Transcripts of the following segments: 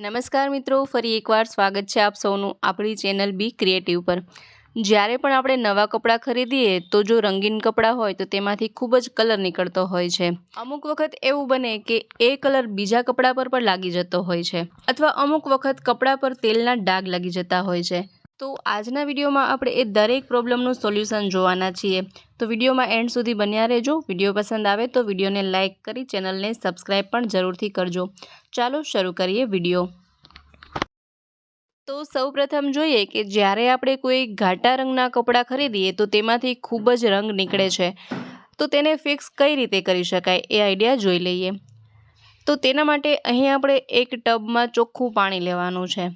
નમસ્કાર મિત્રો, ફરી એકવાર સ્વાગત છે આપ સૌનું આપણી ચેનલ બી ક્રિએટિવ પર. જ્યારે પણ આપણે નવા કપડાં ખરીદીએ, તો જો રંગીન કપડાં હોય, તો તેમાંથી ખૂબ જ કલર નીકળતો હોય છે. અમુક વખત એવું બને કે એ કલર બીજા કપડાં પર પણ લાગી જતો હોય છે, અથવા અમુક વખત કપડાં પર તેલના ડાઘ લાગી જતા હોય છે. તો આજના વિડીયોમાં આપણે એ દરેક પ્રોબ્લેમનું સોલ્યુશન જોવાના છીએ. તો વિડીયોમાં એન્ડ સુધી બન્યા રહેજો. વીડિયો પસંદ આવે તો વિડીયોને લાઇક કરી ચેનલને સબસ્ક્રાઈબ પણ જરૂરથી કરજો. ચાલો શરૂ કરીએ વીડિયો. તો સૌપ્રથમ જોઈએ કે જ્યારે આપણે કોઈ ઘાટા રંગના કપડાં ખરીદીએ તો તેમાંથી ખૂબ જ રંગ નીકળે છે. તો તેને ફિક્સ કઈ રીતે કરી શકાય એ આઈડિયા જોઈ લઈએ. તો તેના માટે અહીં આપણે એક ટબમાં ચોખ્ખું પાણી લેવાનું છે.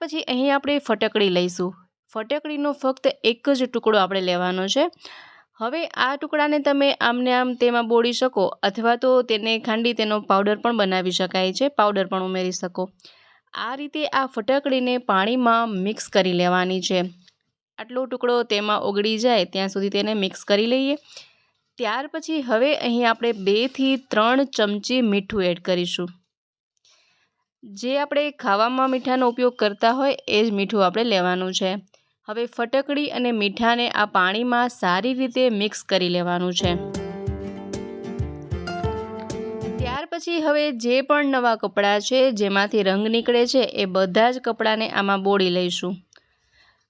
પછી અહીં આપણે ફટકડી લઈશું. ફટકડીનો ફક્ત એક જ ટુકડો આપણે લેવાનો છે. હવે આ ટુકડાને તમે આમને આમ તેમાં બોળી શકો અથવા તો તેને ખાંડી તેનો પાવડર પણ બનાવી શકાય છે. પાવડર પણ ઉમેરી શકો. આ રીતે આ ફટકડીને પાણીમાં મિક્સ કરી લેવાની છે. આટલો ટુકડો તેમાં ઓગળી જાય ત્યાં સુધી તેને મિક્સ કરી લઈએ. ત્યાર પછી હવે અહીં આપણે બેથી ત્રણ ચમચી મીઠું એડ કરીશું. જે આપણે ખાવામાં મીઠાનો ઉપયોગ કરતા હોય એ જ મીઠું આપણે લેવાનું છે. હવે ફટકડી અને મીઠાને આ પાણીમાં સારી રીતે મિક્સ કરી લેવાનું છે. ત્યાર પછી હવે જે પણ નવા કપડાં છે, જેમાંથી રંગ નીકળે છે, એ બધા જ કપડાંને આમાં બોળી લઈશું.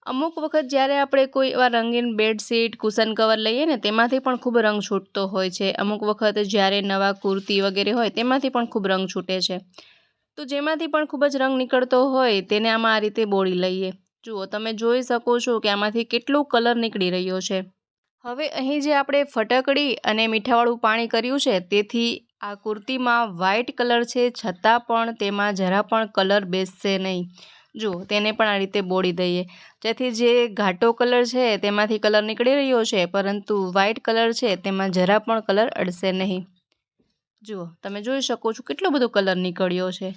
અમુક વખત જ્યારે આપણે કોઈ એવા રંગીન બેડશીટ, કુશન કવર લઈએ ને, તેમાંથી પણ ખૂબ રંગ છૂટતો હોય છે. અમુક વખત જ્યારે નવા કુર્તી વગેરે હોય, તેમાંથી પણ ખૂબ રંગ છૂટે છે. તો જેમાંથી પણ ખૂબ જ રંગ નીકળતો હોય તેને આમાં આ રીતે બોળી લઈએ. જુઓ, તમે જોઈ શકો છો કે આમાંથી કેટલો કલર નીકળી રહ્યો છે. હવે અહીં જે આપણે ફટકડી અને મીઠાવાળું પાણી કર્યું છે તેથી આ કુર્તીમાં વ્હાઇટ કલર છે છતાં પણ તેમાં જરા પણ કલર બેસશે નહીં. જુઓ, તેને પણ આ રીતે બોળી દઈએ. જેથી જે ઘાટો કલર છે તેમાંથી કલર નીકળી રહ્યો છે પરંતુ વ્હાઇટ કલર છે તેમાં જરા પણ કલર અડશે નહીં. જુઓ, તમે જોઈ શકો છો કેટલો બધો કલર નીકળ્યો છે.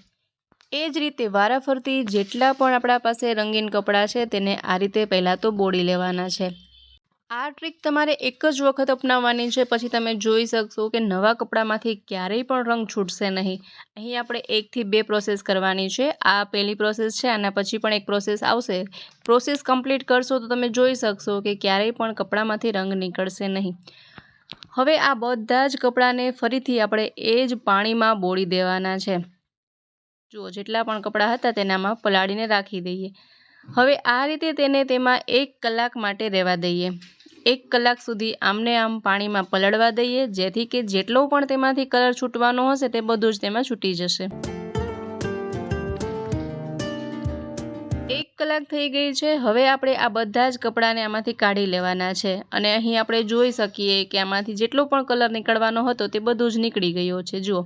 એ જ રીતે વારાફરતી જેટલા પણ આપણા પાસે રંગીન કપડાં છે, તેને આ રીતે પહેલાં તો બોળી લેવાના છે. આ ટ્રીક તમારે એક જ વખત અપનાવવાની છે, પછી તમે જોઈ શકશો કે નવા કપડામાંથી ક્યારેય પણ રંગ છૂટશે નહીં. અહીં આપણે એકથી બે પ્રોસેસ કરવાની છે. આ પહેલી પ્રોસેસ છે, આના પછી પણ એક પ્રોસેસ આવશે. પ્રોસેસ કમ્પ્લીટ કરશો તો તમે જોઈ શકશો કે ક્યારેય પણ કપડામાંથી રંગ નીકળશે નહીં. હવે આ બધા જ કપડાને ફરીથી આપણે એ જ પાણીમાં બોળી દેવાના છે. જુઓ, જેટલા પણ કપડાં હતા તેનામાં પલાળીને રાખી દઈએ. હવે આ રીતે તેને તેમાં એક કલાક માટે રહેવા દઈએ. એક કલાક સુધી આમને આમ પાણીમાં પલળવા દઈએ, જેથી કે જેટલો પણ તેમાંથી કલર છૂટવાનો હશે તે બધું જ તેમાં છૂટી જશે. કલાક થઈ ગઈ છે. હવે આપણે આ બધા જ કપડાને આમાંથી કાઢી લેવાના છે અને અહીં આપણે જોઈ શકીએ કે આમાંથી જેટલો પણ કલર નીકળવાનો હતો તે બધું જ નીકળી ગયો છે. જુઓ,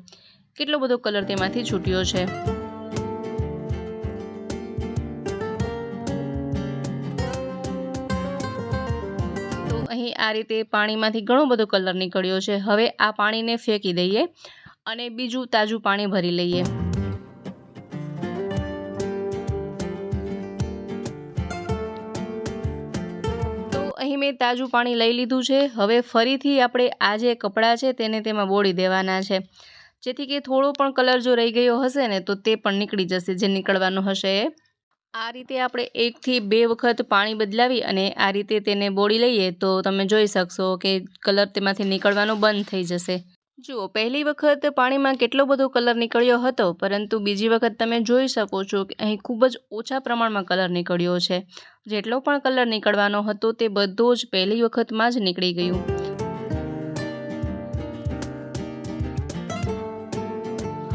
કેટલો બધો કલર તેમાંથી છૂટ્યો છે. અહીં આ રીતે પાણીમાંથી ઘણો બધો કલર નીકળ્યો છે. હવે આ પાણીને ફેંકી દઈએ અને બીજું તાજું પાણી ભરી લઈએ. અહીં મેં તાજું પાણી લઈ લીધું છે. હવે ફરીથી આપણે આ જે કપડાં છે તેને તેમાં બોળી દેવાના છે. જેથી કે થોડો પણ કલર જો રહી ગયો હશે ને, તો તે પણ નીકળી જશે, જે નીકળવાનું હશે. આ રીતે આપણે એકથી બે વખત પાણી બદલાવી અને આ રીતે તેને બોળી લઈએ, તો તમે જોઈ શકશો કે કલર તેમાંથી નીકળવાનો બંધ થઈ જશે. જુઓ પહેલી વખત પાણીમાં કેટલો બધો કલર નીકળ્યો હતો, પરંતુ બીજી વખત તમે જોઈ શકો છો કે અહીં ખૂબ જ ઓછા પ્રમાણમાં કલર નીકળ્યો છે. જેટલો પણ કલર નીકળવાનો હતો તે બધો જ પહેલી વખતમાં જ નીકળી ગયું.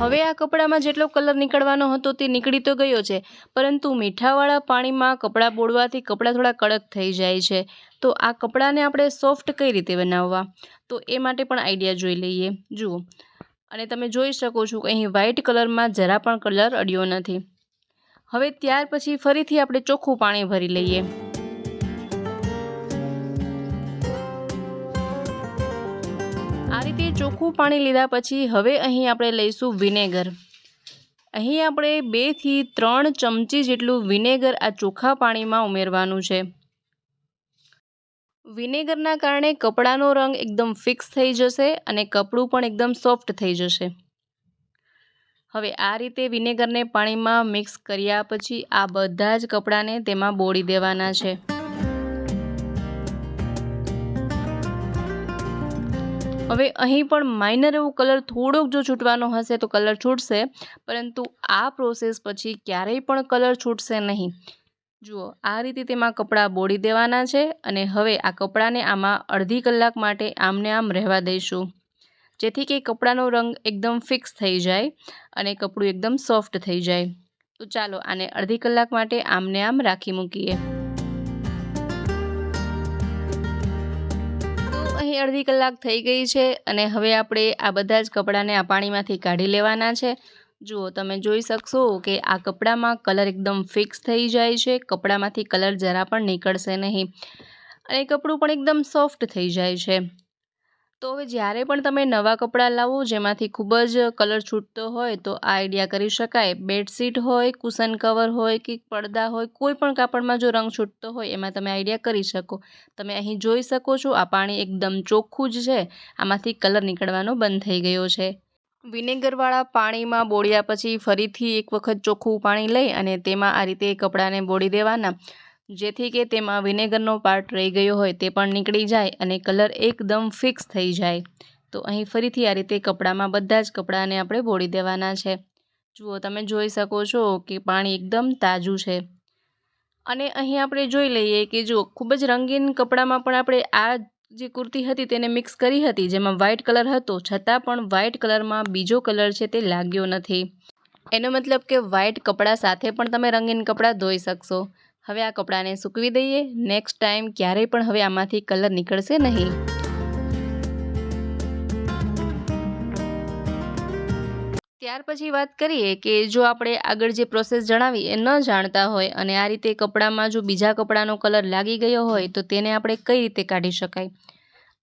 હવે આ કપડામાં જેટલો કલર નીકળવાનો હતો તે નીકળી તો ગયો છે, પરંતુ મીઠાવાળા પાણીમાં કપડાં બોળવાથી કપડાં થોડા કડક થઈ જાય છે. તો આ કપડાને આપણે સોફ્ટ કઈ રીતે બનાવવા? તો એ માટે પણ આઈડિયા જોઈ લઈએ. જુઓ. અને તમે જોઈ શકો છો કે અહીં વ્હાઇટ કલરમાં જરા પણ કલર અડ્યો નથી. હવે ત્યાર પછી ફરીથી આપણે ચોખ્ખું પાણી ભરી લઈએ. આ રીતે ચોખ્ખું પાણી લીધા પછી હવે અહીં આપણે લઈશું વિનેગર. અહીં આપણે બેથી ત્રણ ચમચી જેટલું વિનેગર આ ચોખ્ખા પાણીમાં ઉમેરવાનું છે. વિનેગરના કારણે કપડાનો રંગ એકદમ ફિક્સ થઈ જશે અને કપડું પણ એકદમ સોફ્ટ થઈ જશે. હવે આ રીતે વિનેગરને પાણીમાં મિક્સ કર્યા પછી આ બધા જ કપડાને તેમાં બોળી દેવાના છે. હવે અહીં પણ માઇનર એવું કલર થોડોક જો છૂટવાનો હશે તો કલર છૂટશે, પરંતુ આ પ્રોસેસ પછી ક્યારેય પણ કલર છૂટશે નહીં. જુઓ, આ રીતે તેમાં કપડાં બોળી દેવાના છે અને હવે આ કપડાને આમાં અડધી કલાક માટે આમને આમ રહેવા દઈશું. જેથી કે કપડાનો રંગ એકદમ ફિક્સ થઈ જાય અને કપડું એકદમ સોફ્ટ થઈ જાય. તો ચાલો આને અડધી કલાક માટે આમને આમ રાખી મૂકીએ. અહીં અડધી કલાક થઈ ગઈ છે અને હવે આપણે આ બધા જ કપડાને આ પાણીમાંથી કાઢી લેવાના છે. જુઓ, તમે જોઈ શકશો કે આ કપડામાં કલર એકદમ ફિક્સ થઈ જાય છે. કપડામાંથી કલર જરા પણ નીકળશે નહીં. અને કપડું પણ એકદમ સોફ્ટ થઈ જાય છે. તો હવે જ્યારે પણ તમે નવા કપડાં લાવો, જેમાંથી ખૂબ જ કલર છૂટતો હોય, તો આ આઈડિયા કરી શકાય. બેડશીટ હોય, કુશન કવર હોય કે પડદા હોય, કોઈ પણ કાપડમાં જો રંગ છૂટતો હોય, એમાં તમે આઈડિયા કરી શકો. તમે અહીં જોઈ શકો છો, આ પાણી એકદમ ચોખ્ખું જ છે. આમાંથી કલર નીકળવાનો બંધ થઈ ગયો છે. વિનેગરવાળા પાણીમાં બોળ્યા પછી ફરીથી એક વખત ચોખ્ખું પાણી લઈ અને તેમાં આ રીતે કપડાને બોળી દેવાના. જેથી કે તેમાં વિનેગરનો પાર્ટ રહી ગયો હોય તે પણ નીકળી જાય અને કલર એકદમ ફિક્સ થઈ જાય. તો અહીં ફરીથી આ રીતે કપડામાં બધા જ કપડાને આપણે બોળી દેવાના છે. જુઓ, તમે જોઈ શકો છો કે પાણી એકદમ તાજું છે. અને અહીં આપણે જોઈ લઈએ કે જો ખૂબ જ રંગીન કપડામાં પણ આપણે આ જે કુર્તી હતી તેને મિક્સ કરી હતી, જેમાં વ્હાઇટ કલર હતો. છતાં પણ વ્હાઇટ કલરમાં બીજો કલર છે તે લાગ્યો નથી. એનો મતલબ કે વ્હાઇટ કપડાં સાથે પણ તમે રંગીન કપડાં ધોઈ શકશો. હવે આ કપડાને સૂકવી દઈએ. નેક્સ્ટ ટાઈમ ક્યારેય પણ હવે આમાંથી કલર નીકળશે નહીં. ત્યાર પછી વાત કરીએ કે જો આપણે આગળ જે પ્રોસેસ જણાવી એ ન જાણતા હોય અને આ રીતે કપડામાં જો બીજા કપડાનો કલર લાગી ગયો હોય તો તેને આપણે કઈ રીતે કાઢી શકાય?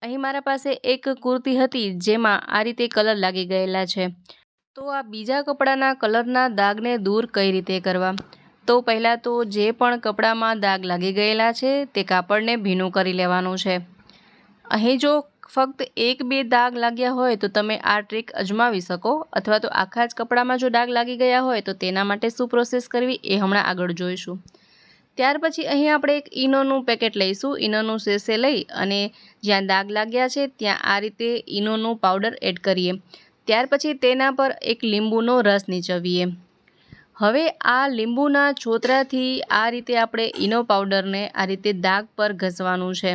અહીં મારા પાસે એક કુર્તી હતી જેમાં આ રીતે કલર લાગી ગયેલા છે. તો આ બીજા કપડાના કલરના દાગને દૂર કઈ રીતે કરવા? તો પહેલાં તો જે પણ કપડામાં દાગ લાગી ગયેલા છે, તે કાપડને ભીનું કરી લેવાનું છે. અહીં જો ફક્ત એક બે દાગ લાગ્યા હોય, તો તમે આ ટ્રીક અજમાવી શકો. અથવા તો આખા જ કપડામાં જો દાગ લાગી ગયા હોય, તો તેના માટે શું પ્રોસેસ કરવી, એ હમણાં આગળ જોઈશું. ત્યાર પછી અહીં આપણે એક ઈનોનું પેકેટ લઈશું. ઈનોનું શેષે લઈ અને જ્યાં દાગ લાગ્યા છે, ત્યાં આ રીતે ઈનોનું પાવડર એડ કરીએ. ત્યાર પછી તેના પર એક લીંબુનો રસ નીચવીએ. હવે આ લીંબુના છોતરાથી આ રીતે આપણે ઈનો પાવડરને આ રીતે દાગ પર ઘસવાનું છે.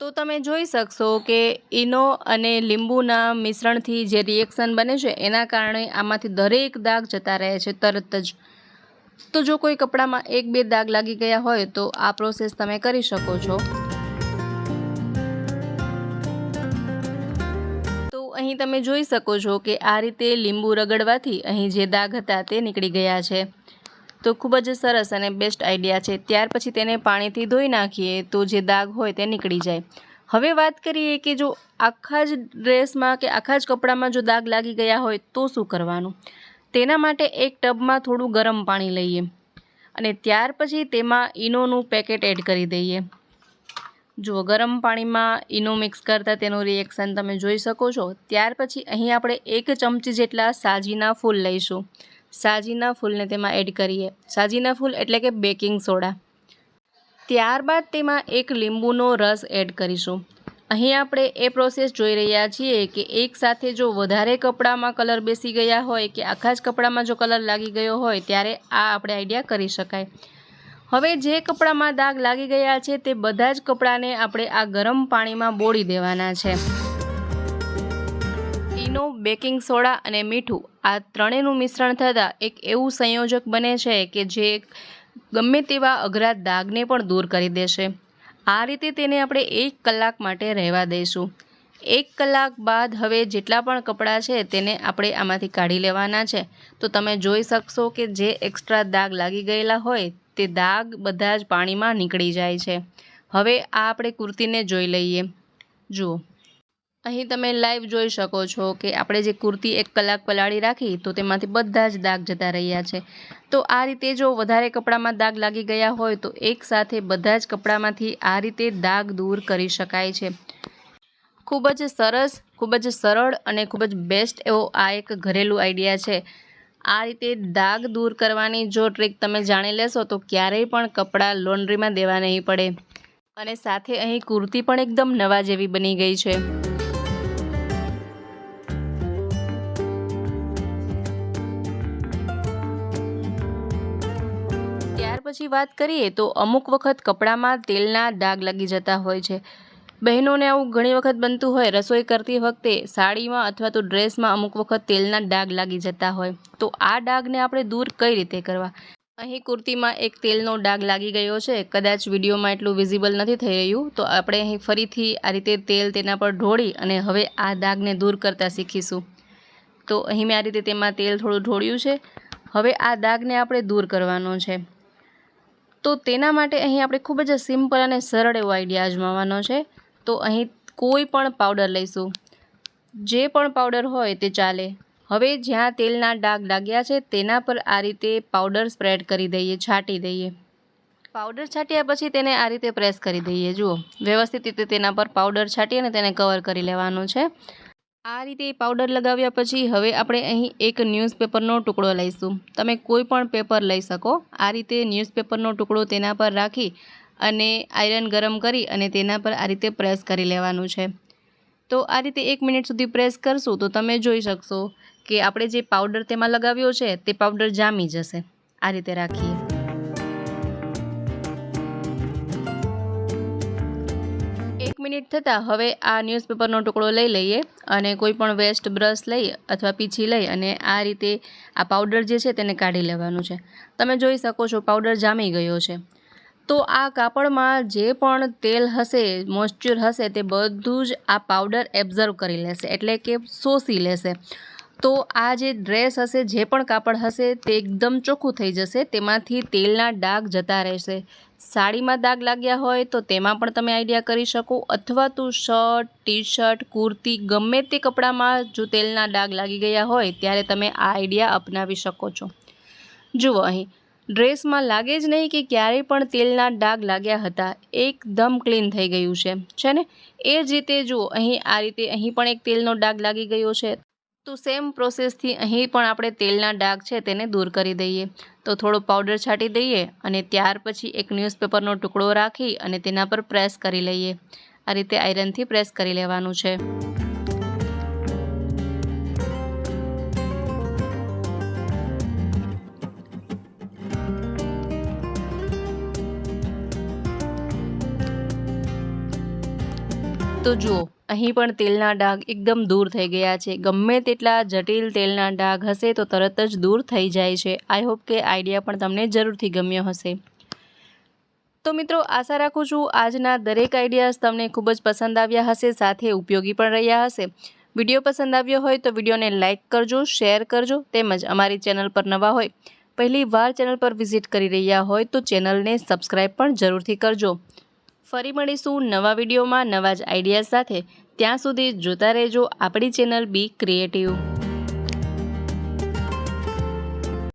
તો તમે જોઈ શકશો કે ઈનો અને લીંબુના મિશ્રણથી જે રિએક્શન બને છે, એના કારણે આમાંથી દરેક દાગ જતા રહે છે તરત જ. તો જો કોઈ કપડામાં એક બે દાગ લાગી ગયા હોય તો આ પ્રોસેસ તમે કરી શકો છો. અહીં તમે જોઈ શકો છો કે આ રીતે લીંબુ રગડવાથી અહીં જે દાગ હતા તે નીકળી ગયા છે. તો ખૂબ જ સરસ અને બેસ્ટ આઈડિયા છે. ત્યાર પછી તેને પાણીથી ધોઈ નાખીએ તો જે દાગ હોય તે નીકળી જાય. હવે વાત કરીએ કે જો આખા જ ડ્રેસમાં કે આખા જ કપડામાં જો દાગ લાગી ગયા હોય તો શું કરવાનું? તેના માટે એક ટબમાં થોડું ગરમ પાણી લઈએ અને ત્યાર પછી તેમાં ઈનોનું પેકેટ એડ કરી દઈએ. જુઓ, ગરમ પાણીમાં ઈનો મિક્સ કરતાં તેનું રિએક્શન તમે જોઈ શકો છો. ત્યાર પછી અહીં આપણે એક ચમચી જેટલા સાજીના ફૂલ લઈશું. સાજીના ફૂલને તેમાં એડ કરીએ. સાજીના ફૂલ એટલે કે બેકિંગ સોડા ત્યારબાદ તેમાં એક લીંબુનો રસ એડ કરીશું. અહીં આપણે એ પ્રોસેસ જોઈ રહ્યા છીએ કે એક સાથે જો વધારે કપડામાં કલર બેસી ગયા હોય કે આખા જ કપડામાં જો કલર લાગી ગયો હોય, ત્યારે આ આપણે આઈડિયા કરી શકાય. હવે જે કપડામાં દાગ લાગી ગયા છે તે બધા જ કપડાને આપણે આ ગરમ પાણીમાં બોળી દેવાના છે. ઈનો, બેકિંગ સોડા અને મીઠું આ ત્રણેયનું મિશ્રણ થતાં એક એવું સંયોજક બને છે કે જે ગમે તેવા અઘરા દાગને પણ દૂર કરી દેશે. આ રીતે તેને આપણે એક કલાક માટે રહેવા દઈશું. એક કલાક બાદ હવે જેટલા પણ કપડાં છે તેને આપણે આમાંથી કાઢી લેવાના છે. તો તમે જોઈ શકશો કે જે એક્સ્ટ્રા દાગ લાગી ગયેલા હોય તે દાગ બધા જ પાણીમાં નીકળી જાય છે. હવે આ આપણે કુર્તીને જોઈ લઈએ. જુઓ. અહીં તમે લાઈવ જોઈ શકો છો કે આપણે જે કુર્તી એક કલાક પલાળી રાખી, તો તેમાંથી બધા જ દાગ જતા રહ્યા છે. તો આ રીતે જો વધારે કપડામાં દાગ લાગી ગયા હોય, તો એકસાથે બધા જ કપડામાંથી આ રીતે દાગ દૂર કરી શકાય છે. ખૂબ જ સરસ, ખૂબ જ સરળ અને ખૂબ જ બેસ્ટ એવો આ એક ઘરેલું આઈડિયા છે. આ રીતે દાગ દૂર કરવાની જો ટ્રીક તમે જાણી લેશો તો ક્યારેય પણ કપડાં લોન્ડ્રીમાં દેવા નહીં પડે. અને સાથે અહીં કુર્તી પણ એકદમ નવા જેવી બની ગઈ છે. ત્યાર પછી વાત કરીએ તો અમુક વખત કપડામાં તેલના ડાઘ લાગી જતા હોય છે. બહેનોને આવું ઘણી વખત બનતું હોય, રસોઈ કરતી વખતે સાડીમાં અથવા તો ડ્રેસમાં અમુક વખત તેલના ડાઘ લાગી જતા હોય. તો આ ડાઘને આપણે દૂર કઈ રીતે કરવા? અહીં કુર્તીમાં એક તેલનો ડાઘ લાગી ગયો છે. કદાચ વિડીયોમાં એટલું વિઝિબલ નથી થઈ રહ્યું. તો આપણે અહીં ફરીથી આ રીતે તેલ તેના પર ઢોળી અને હવે આ ડાઘને દૂર કરતાં શીખીશું. તો અહીં મેં આ રીતે તેમાં તેલ થોડું ઢોળ્યું છે. હવે આ ડાઘને આપણે દૂર કરવાનો છે. તો તેના માટે અહીં આપણે ખૂબ જ સિમ્પલ અને સરળ એવો આઈડિયા અજમાવવાનો છે. તો અહીં કોઈ પણ પાવડર લઈશું. જે પણ પાવડર હોય તે ચાલે. હવે જ્યાં તેલના ડાઘ લાગ્યા છે, તેના પર આ રીતે પાવડર સ્પ્રેડ કરી દઈએ, છાંટી દઈએ. પાવડર છાંટ્યા પછી તેને આ રીતે પ્રેસ કરી દઈએ. જુઓ, વ્યવસ્થિત રીતે તેના પર પાવડર છાંટી અને તેને કવર કરી લેવાનું છે. આ રીતે પાવડર લગાવ્યા પછી હવે આપણે અહીં એક ન્યૂઝપેપરનો ટુકડો લઈશું. તમે કોઈ પણ પેપર લઈ શકો. આ રીતે ન્યૂઝપેપરનો ટુકડો તેના પર રાખી અને આયરન ગરમ કરી અને તેના પર આ રીતે પ્રેસ કરી લેવાનું છે. તો આ રીતે એક મિનિટ સુધી પ્રેસ કરશું તો તમે જોઈ શકશો કે આપણે જે પાવડર તેમાં લગાવ્યો છે તે પાવડર જામી જશે. આ રીતે રાખીએ. એક મિનિટ થતાં હવે આ ન્યૂઝપેપરનો ટુકડો લઈ લઈએ અને કોઈ પણ વેસ્ટ બ્રશ લઈ અથવા પીછી લઈ અને આ રીતે આ પાવડર જે છે તેને કાઢી લેવાનું છે. તમે જોઈ શકો છો પાવડર જામી ગયો છે. તો આ કાપડમાં જે પણ તેલ હશે મોઇશ્ચર હશે, તે બધું જ આ પાવડર એબ્ઝર્વ કરી લેશે, એટલે કે શોષી લેશે. તો આ જે ડ્રેસ હશે, જે પણ કાપડ હશે, તે એકદમ ચોખ્ખું થઈ જશે, તેમાંથી તેલના ડાઘ જતા રહેશે. સાડીમાં દાગ લાગ્યા હોય, તો તેમાં પણ તમે આઈડિયા કરી શકો, અથવા તો શર્ટ ટી શર્ટ કુર્તી, ગમે તે કપડામાં જો તેલના ડાઘ લાગી ગયા હોય, ત્યારે તમે આ આઈડિયા અપનાવી શકો છો. જુઓ અહીં ડ્રેસમાં લાગે જ નહીં કે ક્યારેય પણ તેલના ડાઘ લાગ્યા હતા. એકદમ ક્લીન થઈ ગયું છે. છે ને? એ જ રીતે જુઓ અહીં આ રીતે અહીં પણ એક તેલનો ડાઘ લાગી ગયો છે. તો સેમ પ્રોસેસથી અહીં પણ આપણે તેલના ડાઘ છે તેને દૂર કરી દઈએ. તો થોડો પાવડર છાંટી દઈએ અને ત્યાર પછી એક ન્યૂઝપેપરનો ટુકડો રાખી અને તેના પર પ્રેસ કરી લઈએ. આ રીતે આયરનથી પ્રેસ કરી લેવાનું છે. તો જુઓ, અહીં પણ તેલના ડાઘ એકદમ દૂર થઈ ગયા છે. ગમે તેટલા જટિલ તેલના ડાઘ હશે તો તરત જ દૂર થઈ જાય છે. આઈ હોપ કે આઈડિયા પણ તમને જરૂરથી ગમ્યો હશે. તો મિત્રો, આશા રાખું છું આજના દરેક આઈડિયાઝ તમને ખૂબ જ પસંદ આવ્યા હશે, સાથે ઉપયોગી પણ રહ્યા હશે. વીડિયો પસંદ આવ્યો હોય તો વિડીયોને લાઇક કરજો શેર કરજો, તેમજ અમારી ચેનલ પર નવા હોય, પહેલી વાર ચેનલ પર વિઝિટ કરી રહ્યા હોય તો ચેનલને સબસ્ક્રાઈબ પણ જરૂરથી કરજો. ફરી મળીશું નવા વિડીયોમાં નવા જ આઈડિયા સાથે. ત્યાં સુધી જોતા રહેજો આપણી ચેનલ બી ક્રિએટિવ.